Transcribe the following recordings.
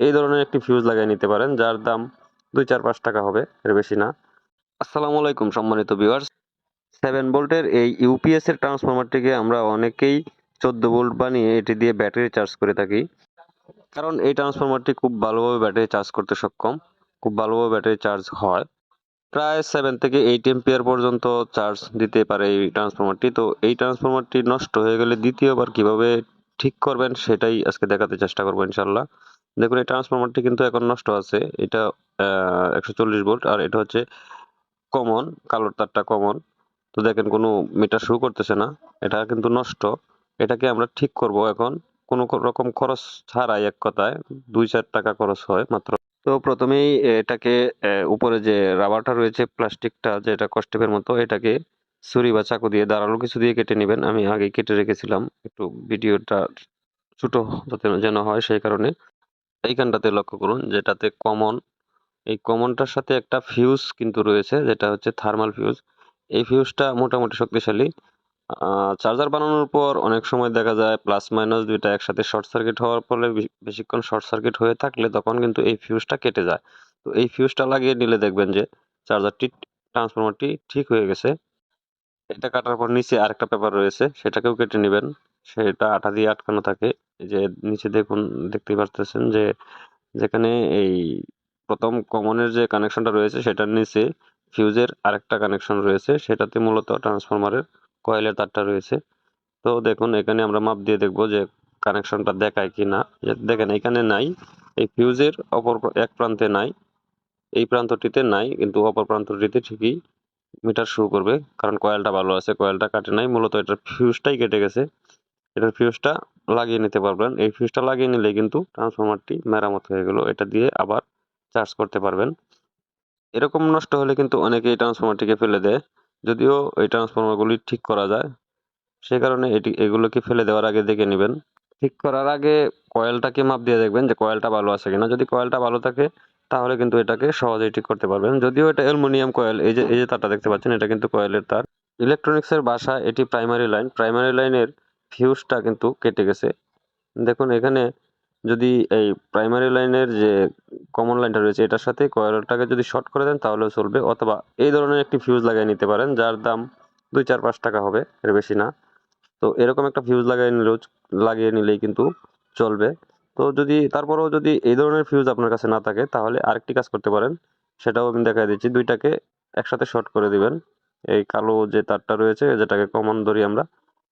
এই ধরনের একটি ফিউজ লাগিয়ে নিতে পারেন, যার দাম দুই, চার, পাঁচ টাকা হবে, এর বেশি না। আসসালামু আলাইকুম, সম্মানিত ভিউয়ার্স সেভেন ভোল্টের এই ইউপিএস এর ট্রান্সফরমারটিকে আমরা অনেকেই চোদ্দ ভোল্ট বানিয়ে এটি দিয়ে ব্যাটারি চার্জ করে থাকি। কারণ এই ট্রান্সফরমারটি খুব ভালোভাবে ব্যাটারি চার্জ করতে সক্ষম, খুব ভালোভাবে ব্যাটারি চার্জ হয়। প্রায় সেভেন থেকে এইট এম্পিয়ার পর্যন্ত চার্জ দিতে পারে এই ট্রান্সফরমারটি তো এই ট্রান্সফরমারটি নষ্ট হয়ে গেলে দ্বিতীয়বার কীভাবে ঠিক করবেন, সেটাই আজকে দেখাতে চেষ্টা করব ইনশাল্লাহ দেখুন, এই ট্রান্সফরমারটি কিন্তু এখন নষ্ট আছে। এটা একশো চল্লিশ ভোল্ট আর এটা হচ্ছে কমন কালোর তারটা কমন তো দেখেন, কোনো মিটার শো করতেছে না। এটা কিন্তু নষ্ট। এটাকে আমরা ঠিক করব এখন। কোনো রকম খরচ ছাড়াই এক কথায় দুই চার টাকা খরচ হয় মাত্র। তো প্রথমেই এটাকে উপরে যে রাবারটা রয়েছে প্লাস্টিকটা যেটা কষ্টেপের মতো, এটাকে ছুরি বা চাকু দিয়ে দাঁড়াল কিছু দিয়ে কেটে নেবেন। আমি আগে কেটে রেখেছিলাম। একটু ভিডিওটা ছোট যাতে যেন হয় সেই কারণে। এইখানটাতে লক্ষ্য করুন, যেটাতে কমন এই কমনটার সাথে একটা ফিউজ কিন্তু রয়েছে, যেটা হচ্ছে থার্মাল ফিউজ এই ফিউজটা মোটামুটি শক্তিশালী। চার্জার বানানোর পর অনেক সময় দেখা যায় প্লাস মাইনাস দুইটা একসাথে শর্ট সার্কিট হওয়ার ফলে বেশি- বেশিক্ষণ শর্ট সার্কিট হয়ে থাকলে তখন কিন্তু এই ফিউজটা কেটে যায়। তো এই ফিউজটা লাগিয়ে নিলে দেখবেন যে চার্জারটি ট্রান্সফরমারটি ঠিক হয়ে গেছে। এটা কাটার পর নিচে আরেকটা পেপার রয়েছে, সেটাকেও কেটে নেবেন। সেটা আঠা দিয়ে আটকানো থাকে। এই যে নিচে দেখুন, দেখতেই পারতেছেন যে যেখানে এই প্রথম কমনের যে কানেকশনটা রয়েছে সেটার নিচে ফিউজের আরেকটা কানেকশন রয়েছে। সেটাতে মূলত ট্রান্সফরমারের কয়েলের তারটা রয়েছে। তো দেখুন, এখানে আমরা মাপ দিয়ে দেখব যে কানেকশনটা দেখায় কি না দেখেন, এখানে নাই, এই ফিউজের অপর এক প্রান্তে নাই, এই প্রান্তটিতে নাই, কিন্তু অপর প্রান্তটিতে ঠিকই মিটার শুরু করবে। কারণ কয়েলটা ভালো আছে, কয়েলটা কাটে নাই, মূলত এটার ফিউজটাই কেটে গেছে। এটার ফিউজটা লাগিয়ে নিতে পারবেন। এই ফিউজটা লাগিয়ে নিলে কিন্তু ট্রান্সফরমারটি মেরামত হয়ে গেল। এটা দিয়ে আবার চার্জ করতে পারবেন। এরকম নষ্ট হলে কিন্তু অনেকে এই ট্রান্সফরমারটিকে ফেলে দেয়। যদিও এই ট্রান্সফরমারগুলি ঠিক করা যায়। সেই কারণে এটি, এগুলোকে ফেলে দেওয়ার আগে দেখে নেবেন। ঠিক করার আগে কয়েলটাকে মাপ দিয়ে দেখবেন যে কয়েলটা ভালো আছে কিনা। যদি কয়েলটা ভালো থাকে, তাহলে কিন্তু এটাকে সহজেই ঠিক করতে পারবেন। যদিও এটা অ্যালুমিনিয়াম কয়েল এই যে এই যে তারটা দেখতে পাচ্ছেন, এটা কিন্তু কয়েলের তার। ইলেকট্রনিক্সের বাসা, এটি প্রাইমারি লাইন প্রাইমারি লাইনের ফিউজটা কিন্তু কেটে গেছে। দেখুন, এখানে যদি এই প্রাইমারি লাইনের যে কমন লাইনটা রয়েছে, এটার সাথে কয়েলটাকে যদি শর্ট করে দেন, তাহলেও চলবে। অথবা এই ধরনের একটি ফিউজ লাগিয়ে নিতে পারেন, যার দাম দুই, চার, পাঁচ টাকা হবে, এর বেশি না। তো এরকম একটা ফিউজ লাগিয়ে নিলেও লাগিয়ে নিলেই কিন্তু চলবে। তো যদি, তারপরেও যদি এই ধরনের ফিউজ আপনার কাছে না থাকে, তাহলে আরেকটি কাজ করতে পারেন। সেটাও আমি দেখা দিচ্ছি। দুইটাকে একসাথে শর্ট করে দিবেন। এই কালো যে তারটা রয়েছে, যেটাকে কমন ধরি আমরা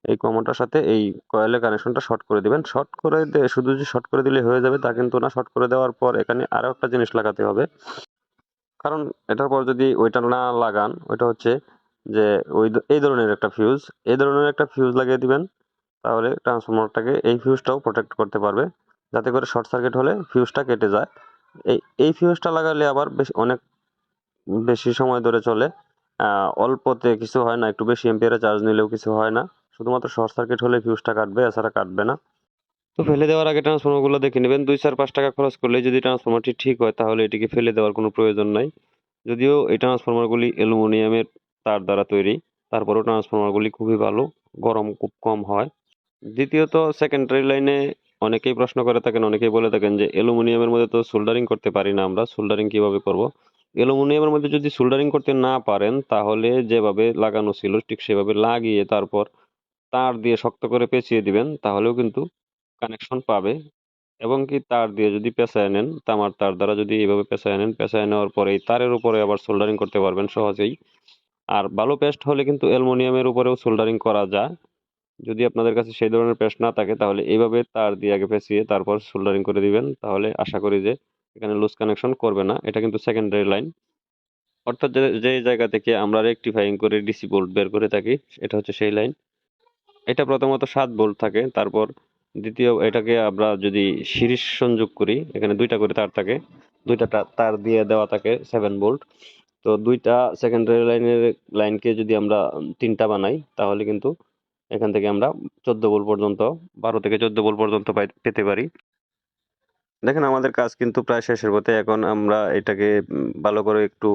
এই কমনটার সাথে এই কয়েলের কানেকশনটা শর্ট করে দিবেন। শর্ট করে শুধু যে শর্ট করে দিলে হয়ে যাবে তা কিন্তু না। শর্ট করে দেওয়ার পর এখানে আরও একটা জিনিস লাগাতে হবে। কারণ এটার পর যদি ওইটা না লাগান, ওইটা হচ্ছে যে ওই এই ধরনের একটা ফিউজ এই ধরনের একটা ফিউজ লাগিয়ে দিবেন, তাহলে ট্রান্সফর্মারটাকে এই ফিউজটাও প্রোটেক্ট করতে পারবে। যাতে করে শর্ট সার্কিট হলে ফিউজটা কেটে যায়। এই এই ফিউজটা লাগালে আবার বেশ অনেক বেশি সময় ধরে চলে। অল্পতে কিছু হয় না, একটু বেশি এম্পিয়ারে চার্জ নিলেও কিছু হয় না। শুধুমাত্র শর্ট সার্কিট হলে ফিউজটা কাটবে এছাড়া কাটবে না। তো ফেলে দেওয়ার আগে ট্রান্সফরমারগুলো দেখে নেবেন। দুই চার পাঁচ টাকা খরচ করলে যদি ট্রান্সফরমারটি ঠিক হয় তাহলে এটিকে ফেলে দেওয়ার কোনো প্রয়োজন নাই। যদিও এই ট্রান্সফরমারগুলি অ্যালুমিনিয়ামের তার দ্বারা তৈরি তারপরেও ট্রান্সফরমারগুলি খুবই ভালো গরম খুব কম হয়। দ্বিতীয়ত সেকেন্ডারি লাইনে অনেকেই প্রশ্ন করে থাকেন অনেকেই বলে থাকেন যে অ্যালুমিনিয়ামের মধ্যে তো সোল্ডারিং করতে পারি না আমরা সোল্ডারিং কীভাবে করব? অ্যালুমিনিয়ামের মধ্যে যদি সোল্ডারিং করতে না পারেন তাহলে যেভাবে লাগানো ছিল ঠিক সেভাবে লাগিয়ে তারপর তার দিয়ে শক্ত করে পেঁচিয়ে দিবেন, তাহলেও কিন্তু কানেকশন পাবে। এবং কি তার দিয়ে যদি পেঁচায় নেন তামার তার দ্বারা যদি এইভাবে পেঁচায় নেন, পেঁচায় নেওয়ার পরে এই তারের উপরে আবার সোল্ডারিং করতে পারবেন সহজেই। আর ভালো পেস্ট হলে কিন্তু অ্যালুমিনিয়ামের উপরেও সোল্ডারিং করা যায়। যদি আপনাদের কাছে সেই ধরনের পেস্ট না থাকে, তাহলে এইভাবে তার দিয়ে আগে পেঁচিয়ে তারপর সোল্ডারিং করে দিবেন। তাহলে আশা করি যে এখানে লুজ কানেকশন করবে না। এটা কিন্তু সেকেন্ডারি লাইন অর্থাৎ যে জায়গা থেকে আমরা রেকটিফাইং করে ডিসি ভোল্ট বের করে থাকি, এটা হচ্ছে সেই লাইন এটা প্রথমত সাত ভোল্ট থাকে, তারপর দ্বিতীয় এটাকে আমরা যদি সিরিজ সংযোগ করি, এখানে দুইটা করে তার থাকে, দুইটা তার দিয়ে দেওয়া থাকে সেভেন ভোল্ট তো দুইটা সেকেন্ডারি লাইনের লাইনকে যদি আমরা তিনটা বানাই, তাহলে কিন্তু এখান থেকে আমরা চোদ্দ ভোল্ট পর্যন্ত, বারো থেকে চোদ্দ ভোল্ট পর্যন্ত পেতে পারি। দেখেন আমাদের কাজ কিন্তু প্রায় শেষের পথে, এখন আমরা এটাকে ভালো করে একটু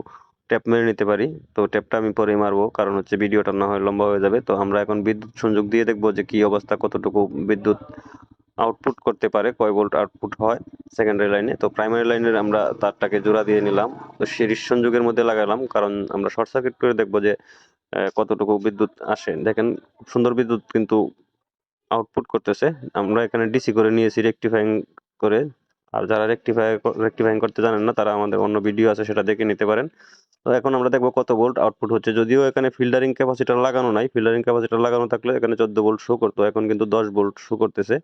ট্যাপ মেরে নিতে পারি। তো ট্যাপটা আমি পরে মারবো, কারণ হচ্ছে ভিডিওটা না হয় লম্বা হয়ে যাবে। তো আমরা এখন বিদ্যুৎ সংযোগ দিয়ে দেখব যে কি অবস্থা, কতটুকু বিদ্যুৎ আউটপুট করতে পারে, কয় ভোল্ট আউটপুট হয় সেকেন্ডারি লাইনে তো প্রাইমারি লাইনের আমরা তারটাকে জোড়া দিয়ে নিলাম। তো সিরিজ সংযোগের মধ্যে লাগালাম, কারণ আমরা শর্ট সার্কিট করে দেখব যে কতটুকু বিদ্যুৎ আসে। দেখেন সুন্দর বিদ্যুৎ কিন্তু আউটপুট করতেছে। আমরা এখানে ডিসি করে নিয়েছি রেকটিফাইং করে। আর যারা রেকটিফাই রেকটিফাইং করতে জানেন না, তারা আমাদের অন্য ভিডিও আছে, সেটা দেখে নিতে পারেন। তো এখন আমরা দেখব কত ভোল্ট আউটপুট হচ্ছে। যদিও এখানে ফিল্টারিং ক্যাপাসিটার লাগানো নাই ফিল্টারিং ক্যাপাসিটার লাগানো থাকলে এখানে চোদ্দ ভোল্ট শো করতো, এখন কিন্তু দশ ভোল্ট শো করতেছে।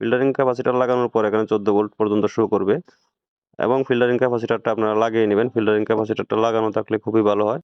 ফিল্টারিং ক্যাপাসিটার লাগানোর পর এখানে চোদ্দ ভোল্ট পর্যন্ত শো করবে। এবং ফিল্টারিং ক্যাপাসিটারটা আপনারা লাগিয়ে নেবেন। ফিল্টারিং ক্যাপাসিটারটা লাগানো থাকলে খুবই ভালো হয়।